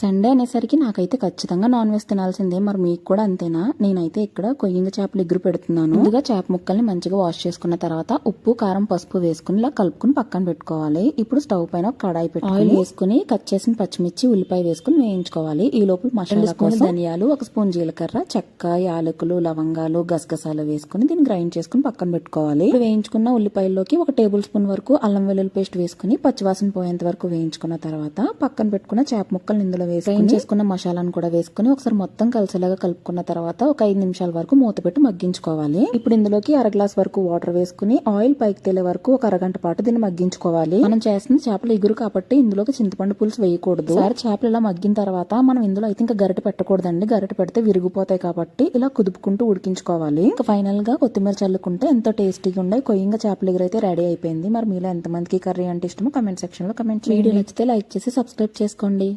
Sunday అనేసరికి నాకైతే ఖచ్చితంగా నాన్ వెజ్ తినాల్సిందే. మరి మీకు కూడా అంతేనా? నేనైతే ఇక్కడ కొయ్యింగ చేపలు ఎగురు పెడుతున్నాను. ముందుగా చేప ముక్కల్ని మంచిగా వాష్ చేసుకున్న తర్వాత ఉప్పు కారం పసుపు వేసుకుని ఇలా కలుపుకుని పక్కన పెట్టుకోవాలి. ఇప్పుడు స్టవ్ పైన ఒక కడాయి పెట్టి ఆయిల్ వేసుకుని కట్ చేసిన పచ్చిమిర్చి ఉల్లిపాయ వేసుకుని వేయించుకోవాలి. ఈ లోపల మసాలా కోసం ధనియాలు ఒక స్పూన్ జీలకర్ర చెక్క యాలకులు లవంగాలు గసగసాలు వేసుకుని దీన్ని గ్రైండ్ చేసుకుని పక్కన పెట్టుకోవాలి. వేయించుకున్న ఉల్లిపాయల్లోకి ఒక టేబుల్ స్పూన్ వరకు అల్లం వెల్లుల్లి పేస్ట్ వేసుకుని పచ్చివాసన పోయేంత వరకు వేయించుకున్న తర్వాత పక్కన పెట్టుకున్న చేప ముక్కలు ఇందులో వేసి గ్రైండ్ చేసుకున్న మసాలాను కూడా వేసుకుని ఒకసారి మొత్తం కలిసేలాగా కలుపుకున్న తర్వాత ఒక ఐదు నిమిషాల వరకు మూత పెట్టి మగ్గించుకోవాలి. ఇప్పుడు ఇందులోకి అర గ్లాస్ వరకు వాటర్ వేసుకుని ఆయిల్ పైకి తేలే వరకు ఒక అరగంట పాటు దీన్ని మగ్గించుకోవాలి. మనం చేస్తుంది చేపలు ఎగురు కాబట్టి ఇందులోకి చింతపండు పులుసు వేయకూడదు. సార్ చేపలు ఇలా మగ్గిన తర్వాత మనం ఇందులో అయితే ఇంకా గరిట పెట్టకూడదండి. గరిట పెడితే విరిగిపోతాయి కాబట్టి ఇలా కుదుపుకుంటూ ఉడికించుకోవాలి. ఇంకా ఫైనల్గా కొత్తిమీర చల్లుకుంటే ఎంతో టేస్టీగా ఉండే కొయ్యంగా చేపల ఎగురు అయితే రెడీ అయిపోయింది. మరి మీలో ఎంతమందికి కర్రీ అంటే ఇష్టమో కమెంట్ సెక్షన్లో కమెంట్ వీడియో నచ్చితే లైక్ చేసి సబ్స్క్రైబ్ చేసుకోండి.